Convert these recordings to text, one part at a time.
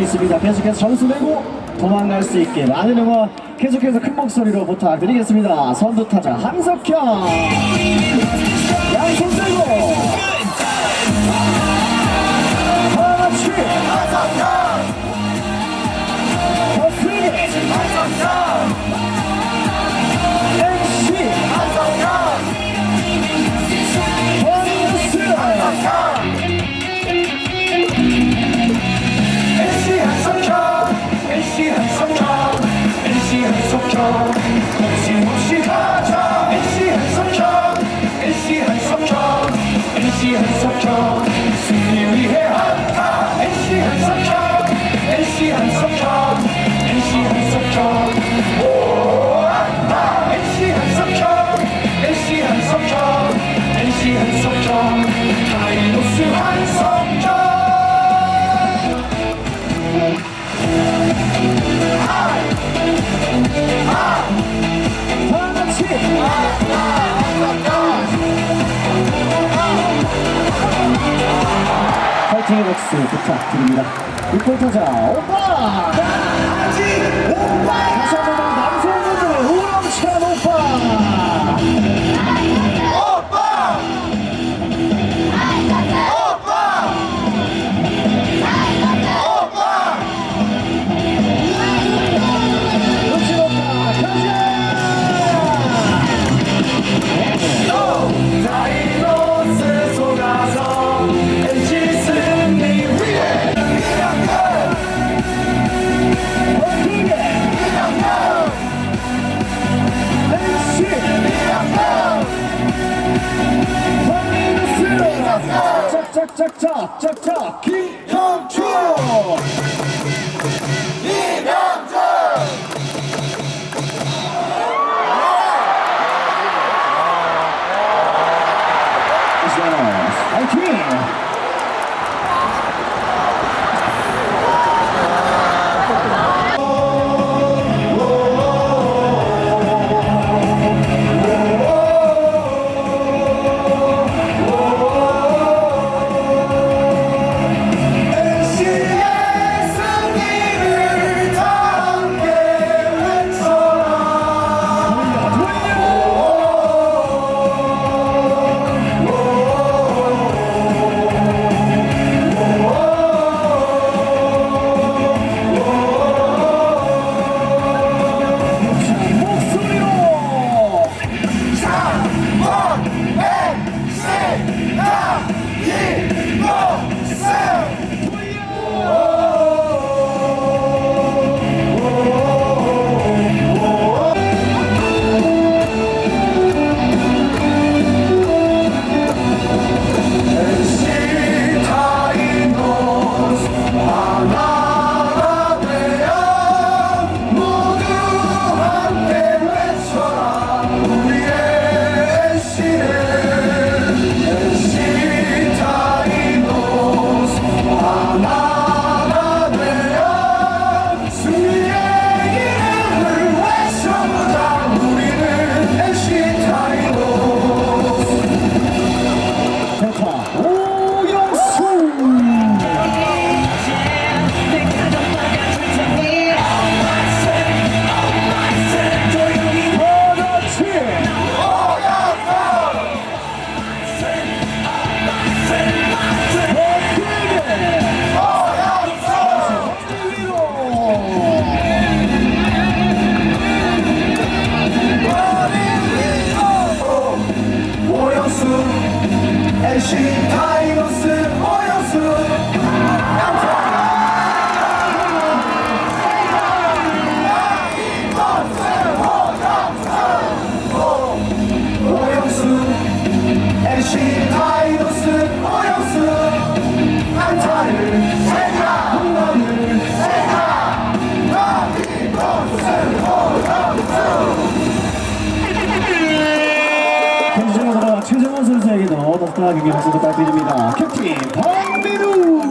있습니다. 계속해서 점수 내고 도망갈 수 있게 많은 응원 계속해서 큰 목소리로 부탁드리겠습니다. 선두타자 한석현 양손 들고 같이 한석현 박수 부탁드립니다. 리포터자 오빠! 오빠! 짝짝짝 짝짝 김형춘! 이명 心配をするおよそ 사격에 모습도 부탁드립니다. 캡틴 박민우!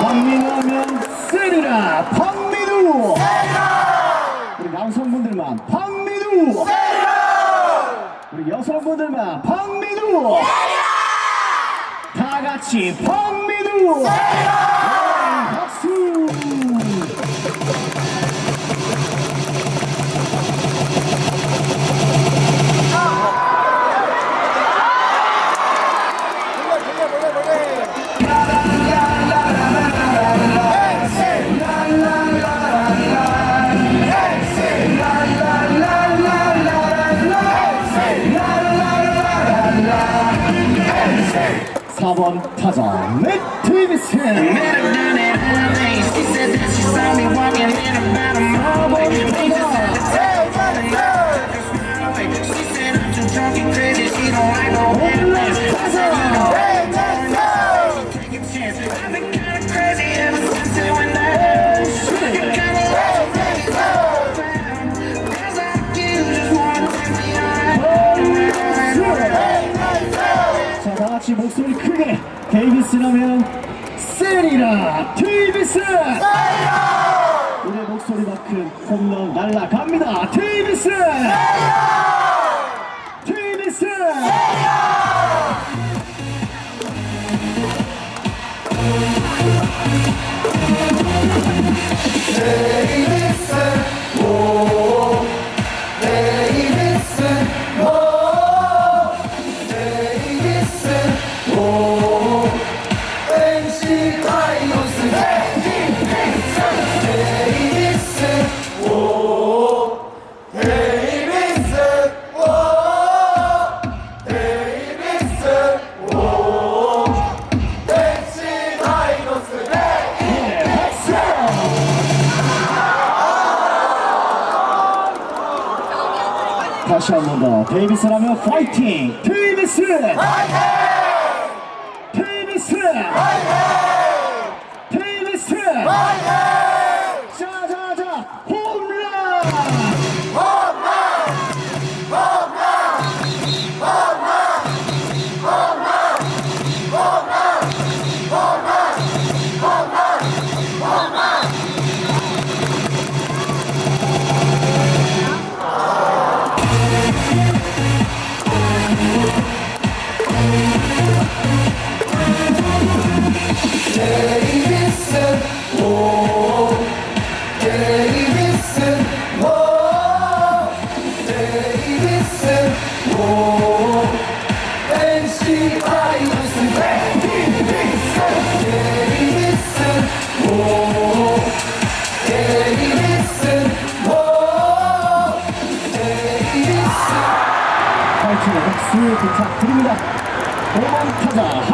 박민우면 세리라. 박민우 우리 남성분들만 박민우 우리 여성분들만 박민우 다 같이 박민우 4번 타자 맷트위비스 4번 타자 홈런 타자! 데이비슨 우리 목소리가 큰 홈런 날라갑니다 데이비슨 데이비슨 NC 다시 한번 더. 데이비슨 하면 파이팅! 데이비슨 데이비슨 데이비슨 자자자 홈런! 데이비스 부